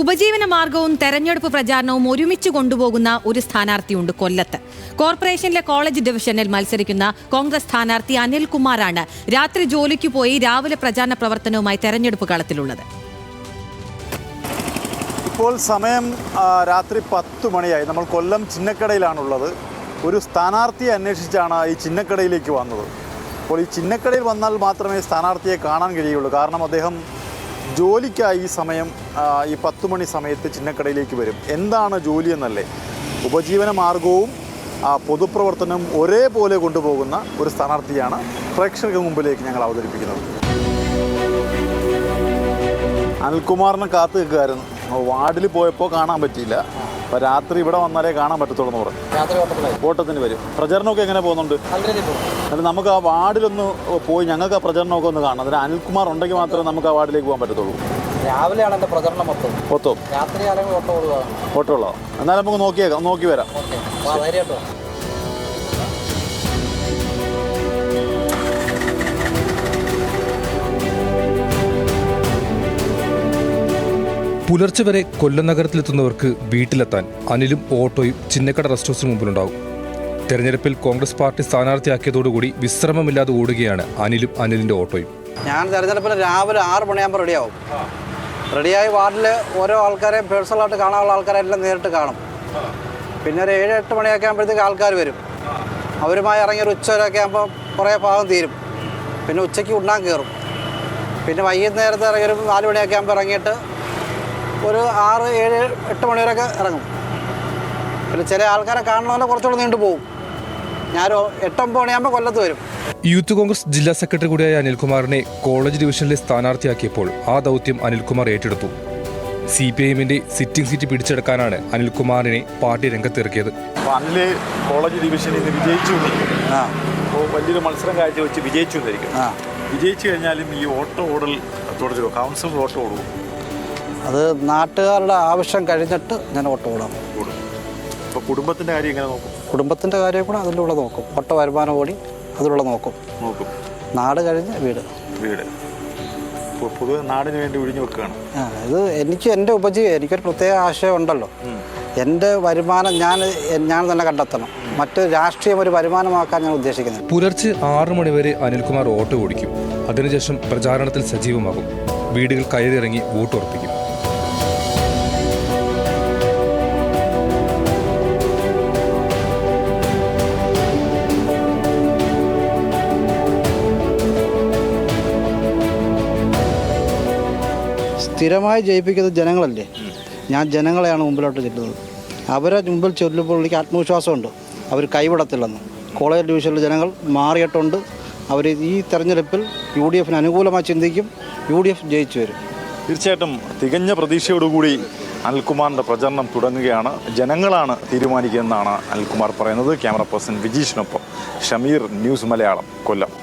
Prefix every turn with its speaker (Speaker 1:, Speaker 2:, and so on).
Speaker 1: ഉപജീവന മാർഗവും തെരഞ്ഞെടുപ്പ് പ്രചാരണവും ഒരുമിച്ച് കൊണ്ടുപോകുന്ന ഒരു സ്ഥാനാർത്ഥിയുണ്ട് കൊല്ലത്ത്. കോർപ്പറേഷനിലെ കോളേജ് ഡിവിഷനിൽ മത്സരിക്കുന്ന കോൺഗ്രസ് സ്ഥാനാർത്ഥി അനിൽകുമാറാണ് രാത്രി ജോലിക്ക് പോയി രാവിലെ പ്രചാരണ പ്രവർത്തനവുമായി തെരഞ്ഞെടുപ്പ് കളത്തിലുള്ളത്.
Speaker 2: ഇപ്പോൾ സമയം രാത്രി പത്ത് മണിയായി. നമ്മൾ കൊല്ലം ചിന്നക്കടയിലാണുള്ളത്. ഒരു സ്ഥാനാർത്ഥിയെ അന്വേഷിച്ചാണ് ഈ ചിന്നക്കടയിലേക്ക് വന്നത്. അപ്പോൾ ഈ ചിന്നക്കടയിൽ വന്നാൽ മാത്രമേ സ്ഥാനാർത്ഥിയെ കാണാൻ കഴിയുള്ളൂ. കാരണം അദ്ദേഹം ജോലിക്കായി ഈ സമയം ഈ പത്ത് മണി സമയത്ത് ചിന്നക്കടയിലേക്ക് വരും. എന്താണ് ജോലി എന്നല്ലേ? ഉപജീവന മാർഗവും പൊതുപ്രവർത്തനവും ഒരേപോലെ കൊണ്ടുപോകുന്ന ഒരു സ്ഥാനാർത്ഥിയാണ് പ്രേക്ഷകർക്ക് മുമ്പിലേക്ക് ഞങ്ങൾ അവതരിപ്പിക്കുന്നത്. അനിൽകുമാറിനെ കാത്തു നിൽക്കുമായിരുന്നു വാർഡിൽ പോയപ്പോൾ കാണാൻ പറ്റിയില്ല. അപ്പോൾ രാത്രി ഇവിടെ വന്നാലേ കാണാൻ പറ്റത്തുള്ളൂ എന്ന് പറഞ്ഞു. ഓട്ടത്തിന് വരും. പ്രചരണമൊക്കെ എങ്ങനെ പോകുന്നുണ്ട്?
Speaker 3: അല്ല
Speaker 2: എന്നിട്ട് നമുക്ക് ആ വാർഡിലൊന്ന് പോയി ഞങ്ങൾക്ക് ആ പ്രചരണമൊക്കെ ഒന്ന് കാണാം അതിന് അനിൽകുമാർ ഉണ്ടെങ്കിൽ മാത്രമേ നമുക്ക് ആ വാർഡിലേക്ക് പോകാൻ പറ്റത്തുള്ളൂ.
Speaker 3: രാവിലെയാണ് എന്റെ പ്രചരണം മൊത്തം.
Speaker 2: മൊത്തം?
Speaker 3: രാത്രി ഓട്ടം
Speaker 2: ഓട്ടമുള്ളോ എന്നാലും നമുക്ക് നോക്കിയേക്കാം നോക്കി വരാം.
Speaker 4: പുലർച്ചെ വരെ കൊല്ലം നഗരത്തിലെത്തുന്നവർക്ക് വീട്ടിലെത്താൻ അനിലും ഓട്ടോയും ചിന്നക്കട റെസ്റ്റ് ഹൗസിന് മുമ്പിലുണ്ടാവും. തെരഞ്ഞെടുപ്പിൽ കോൺഗ്രസ് പാർട്ടി സ്ഥാനാർത്ഥിയാക്കിയതോടുകൂടി വിശ്രമമില്ലാതെ ഓടുകയാണ് അനിലും അനിലിന്റെ ഓട്ടോയും.
Speaker 3: ഞാൻ തെരഞ്ഞെടുപ്പിൽ രാവിലെ ആറ് മണിയാകുമ്പോൾ റെഡിയാവും. റെഡിയായി വാർഡിൽ ഓരോ ആൾക്കാരെയും പേഴ്സണലായിട്ട് കാണാനുള്ള ആൾക്കാരെ എല്ലാം നേരിട്ട് കാണും. പിന്നെ ഒരു ഏഴ് എട്ട് മണിയൊക്കെ ആകുമ്പോഴത്തേക്ക് ആൾക്കാർ വരും. അവരുമായി ഇറങ്ങി ഒരു ഉച്ച വരെയൊക്കെ ആകുമ്പോൾ കുറേ ഭാഗം തീരും. പിന്നെ ഉച്ചയ്ക്ക് ഉണ്ണാൻ കയറും പിന്നെ വൈകുന്നേരത്തെ ഇറങ്ങി ഒരു നാല് മണിയൊക്കെ ആകുമ്പോൾ ഇറങ്ങിയിട്ട് ഒരു ആറ് ഏഴ് എട്ട് മണി വരെയൊക്കെ ഇറങ്ങും. പിന്നെ ചില ആൾക്കാരെ കാണണമെന്ന് കുറച്ചുകൂടെ നീണ്ടു പോകും ഞാനൊരു എട്ടൊമ്പത് മണിയാകുമ്പോൾ കൊല്ലത്ത് വരും.
Speaker 4: യൂത്ത് കോൺഗ്രസ് ജില്ലാ സെക്രട്ടറി കൂടിയായ അനിൽകുമാറിനെ കോളേജ് ഡിവിഷനിലെ സ്ഥാനാർത്ഥിയാക്കിയപ്പോൾ ആ ദൗത്യം അനിൽകുമാർ ഏറ്റെടുത്തു. സി പി ഐഎമ്മിന്റെ സിറ്റിംഗ് സീറ്റ് പിടിച്ചെടുക്കാനാണ് അനിൽകുമാറിനെ പാർട്ടി രംഗത്തിറക്കിയത്.
Speaker 2: അപ്പോൾ അനിൽ കോളേജ് ഡിവിഷനിൽ നിന്ന് വിജയിച്ചു. അപ്പോൾ വലിയൊരു മത്സരം കാഴ്ചവെച്ച് വിജയിച്ചു എന്നിരിക്കും വിജയിച്ചു കഴിഞ്ഞാലും ഈ ഓട്ടോ ഓടൽ തുടരും കൗൺസിൽ ഓട്ടോ ഓടുമോ
Speaker 3: അത് നാട്ടുകാരുടെ ആവശ്യം കഴിഞ്ഞിട്ട് ഞാൻ ഓട്ടോ ഓടാം
Speaker 2: കുടുംബത്തിന്റെ അപ്പോൾ കുടുംബത്തിന്റെ കാര്യം എങ്ങനെ നോക്കും?
Speaker 3: കുടുംബത്തിന്റെ കാര്യം കൂടെ അതിലൂടെ നോക്കും. ഓട്ടോ വരുമാനം ഓടി അതിലൂടെ നോക്കും.
Speaker 2: നോക്കും.
Speaker 3: നാട് കഴിഞ്ഞ് വീട്.
Speaker 2: വീട്. പൊതുവെ നാടിന് വേണ്ടി ഒഴിഞ്ഞു വെക്കുകയാണ്.
Speaker 3: ഇത് എനിക്ക് എന്റെ ഉപജീവി എനിക്കൊരു പ്രത്യേക ആശയം ഉണ്ടല്ലോ. എന്റെ വരുമാനം ഞാൻ ഞാൻ തന്നെ കണ്ടെത്തണം. മറ്റു രാഷ്ട്രീയം ഒരു വരുമാനമാക്കാൻ ഞാൻ ഉദ്ദേശിക്കുന്നത്
Speaker 4: പുലർച്ചെ ആറു മണിവരെ അനിൽകുമാർ ഓട്ടോ ഓടിക്കും. അതിനുശേഷം പ്രചാരണത്തിൽ സജീവമാകും. വീടുകൾ കയറിയിറങ്ങി വോട്ട് ഉറപ്പിക്കും.
Speaker 3: സ്ഥിരമായി ജയിപ്പിക്കുന്നത് ജനങ്ങളല്ലേ? ഞാൻ ജനങ്ങളെയാണ് മുമ്പിലോട്ട് ചെല്ലുന്നത്. അവരെ മുമ്പിൽ ചെല്ലുമ്പോൾ എനിക്ക് ആത്മവിശ്വാസമുണ്ട്. അവർ കൈവിടത്തില്ലെന്ന്. കോളേജ് ഡിവിഷനിലെ ജനങ്ങൾ മാറിയിട്ടുണ്ട്. അവർ ഈ തെരഞ്ഞെടുപ്പിൽ യു ഡി എഫിന് അനുകൂലമായി ചിന്തിക്കും. യു ഡി എഫ് ജയിച്ചു വരും.
Speaker 2: തീർച്ചയായിട്ടും തികഞ്ഞ പ്രതീക്ഷയോടുകൂടി അനിൽകുമാറിന്റെ പ്രചരണം തുടങ്ങുകയാണ്. ജനങ്ങളാണ് തീരുമാനിക്കുന്നതെന്നാണ് അനിൽകുമാർ പറയുന്നത്. ക്യാമറ പേഴ്സൺ വിജീഷിനൊപ്പം ഷമീർ ന്യൂസ് മലയാളം കൊല്ലം.